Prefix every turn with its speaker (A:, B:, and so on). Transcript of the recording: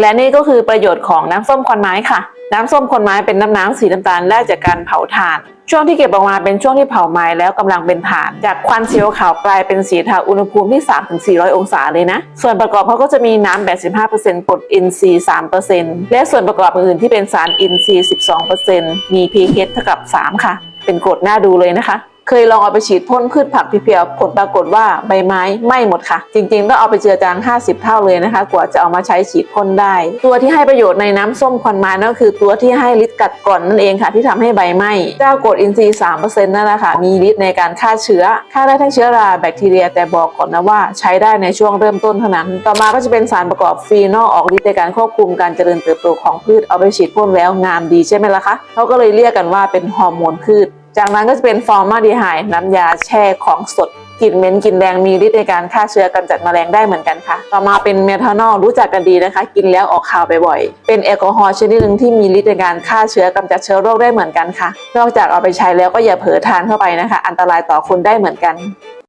A: และนี่ก็คือประโยชน์ของน้ำส้มควันไม้ค่ะ น้ำส้มควันไม้เป็นน้ำน้ำสีน้ำตาลได้จากการเผาถ่าน ช่วงที่เก็บออกมาเป็นช่วงที่เผาไม้แล้วกำลังเป็นถ่าน จากควันสีขาวกลายเป็นสีเทาอุณหภูมิที่ 3-400 องศาเลยนะ ส่วนประกอบเขาก็จะมีน้ำ85%กรดอินทรีย์3%และส่วนประกอบอื่นที่เป็นสารอินทรีย์12%มี pH เท่ากับ 3 ค่ะ เป็นกรดน่าดูเลยนะคะ เคยลองเอาไปฉีดพ่นพืชผักเพียวๆผลปรากฏว่าใบไม้ไหม้หมดค่ะ จริงๆต้องเอาไปเจือจาง 50 เท่าเลยนะคะ กว่าจะเอามาใช้ฉีดพ่นได้ ตัวที่ให้ประโยชน์ในน้ำส้มควันไม้นั่นก็คือตัวที่ให้ฤทธิ์กัดกร่อนนั่นเองค่ะ ที่ทำให้ใบไหม้เจ้ากรดอินทรีย์3%นั่นแหละค่ะมีฤทธิ์ในการฆ่าเชื้อฆ่าได้ทั้งเชื้อราแบคทีเรียแต่บอกก่อนนะว่าใช้ได้ในช่วงเริ่มต้นเท่านั้น ต่อมาก็จะเป็นสารประกอบฟีนอลออกฤทธิ์ในการควบคุมการเจริญเติบโตของพืชเอาไปฉีดพ่นแล้วงามดีใช่ไหมล่ะคะเขาก็เลยเรียกกันว่าเป็นฮอร์โมนพืช จากนั้นก็จะเป็นฟอร์มาดีไฮน้ำยาแช่ของสดกลิ่นเหม็นกลิ่นแรงมีฤทธิ์ในการฆ่าเชื้อกำจัดแมลงได้เหมือนกันค่ะ ต่อมาเป็นเมทานอลรู้จักกันดีนะคะ กินแล้วออกข่าวบ่อยๆ เป็นแอลกอฮอล์ชนิดหนึ่งที่มีฤทธิ์ในการฆ่าเชื้อกำจัดเชื้อโรคได้เหมือนกันค่ะ นอกจากเอาไปใช้แล้วก็อย่าเผลอทานเข้าไปนะคะ อันตรายต่อคนได้เหมือนกัน